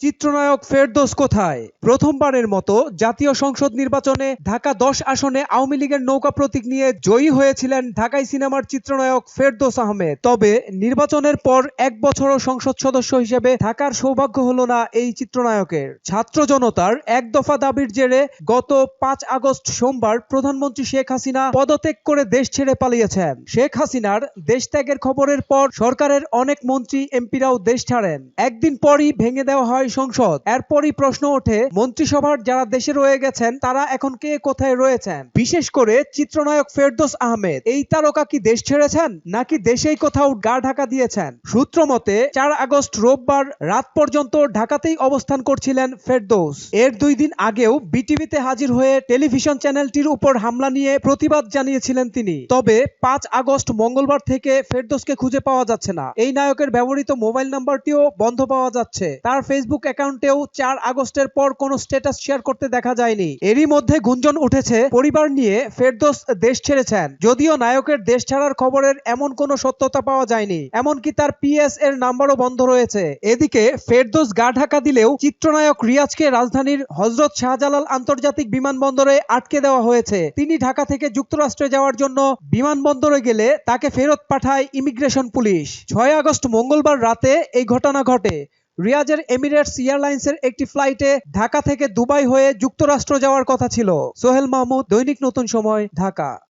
চিত্রনায়ক ফেরদৌস কোথায়? প্রথমবারের মতো জাতীয় সংসদ নির্বাচনে ঢাকা দশ আসনে আওয়ামী লীগের নৌকা প্রতীক নিয়ে জয়ী হয়েছিলেন ঢাকাই সিনেমার চিত্রনায়ক ফেরদৌস আহমেদ। তবে নির্বাচনের পর এক বছরও সংসদ সদস্য হিসেবে থাকার সৌভাগ্য হলো না এই চিত্রনায়কের। ছাত্র জনতার এক দফা দাবির জেরে গত পাঁচ আগস্ট সোমবার প্রধানমন্ত্রী শেখ হাসিনা পদত্যাগ করে দেশ ছেড়ে পালিয়েছেন। শেখ হাসিনার দেশ ত্যাগের খবরের পর সরকারের অনেক মন্ত্রী, এমপিরাও দেশ ছাড়েন। একদিন পরই ভেঙে দেওয়া হয় সংসদ। এরপরই প্রশ্ন ওঠে, মন্ত্রিসভার যারা দেশে রয়ে গেছেন, তারা এখন কে কোথায় রয়েছেন? বিশেষ করে চিত্রনায়ক ফেরদৌস আহমেদ, এই তারকা কি দেশ ছেড়েছেন, নাকি দেশেই কোথাও গা ঢাকা দিয়েছেন? সূত্র মতে, চার আগস্ট রোববার রাত পর্যন্ত ঢাকাতেই অবস্থান করছিলেন ফেরদৌস। এর দুই দিন আগেও বিটিভিতে হাজির হয়ে টেলিভিশন চ্যানেলটির উপর হামলা নিয়ে প্রতিবাদ জানিয়েছিলেন তিনি। তবে পাঁচ আগস্ট মঙ্গলবার থেকে ফেরদৌসকে খুঁজে পাওয়া যাচ্ছে না। এই নায়কের ব্যবহৃত মোবাইল নাম্বারটিও বন্ধ পাওয়া যাচ্ছে। তার ফেসবুক অ্যাকাউন্টেও চার আগস্টের পর কোনো স্ট্যাটাস শেয়ার করতে দেখা যায়নি। এরই মধ্যে গুঞ্জন উঠেছে, পরিবার নিয়ে ফেরদৌস দেশ ছেড়েছেন। যদিও নায়কের দেশ ছাড়ার খবরের এমন কোনো সত্যতা পাওয়া যায়নি, এমনকি তার পিএস এর নাম্বারও বন্ধ রয়েছে। এদিকে ফেরদৌস গা ঢাকা দিলেও চিত্রনায়ক রিয়াজকে রাজধানীর হজরত শাহজালাল আন্তর্জাতিক বিমানবন্দরে আটকে দেওয়া হয়েছে। তিনি ঢাকা থেকে যুক্তরাষ্ট্রে যাওয়ার জন্য বিমানবন্দরে গেলে তাকে ফেরত পাঠায় ইমিগ্রেশন পুলিশ। ছয় আগস্ট মঙ্গলবার রাতে এই ঘটনা ঘটে। রিয়াজের এমিরেটস এয়ারলাইন্সের একটি ফ্লাইটে ঢাকা থেকে দুবাই হয়ে যুক্তরাষ্ট্র যাওয়ার কথা ছিল। সোহেল মাহমুদ, দৈনিক নতুন সময়, ঢাকা।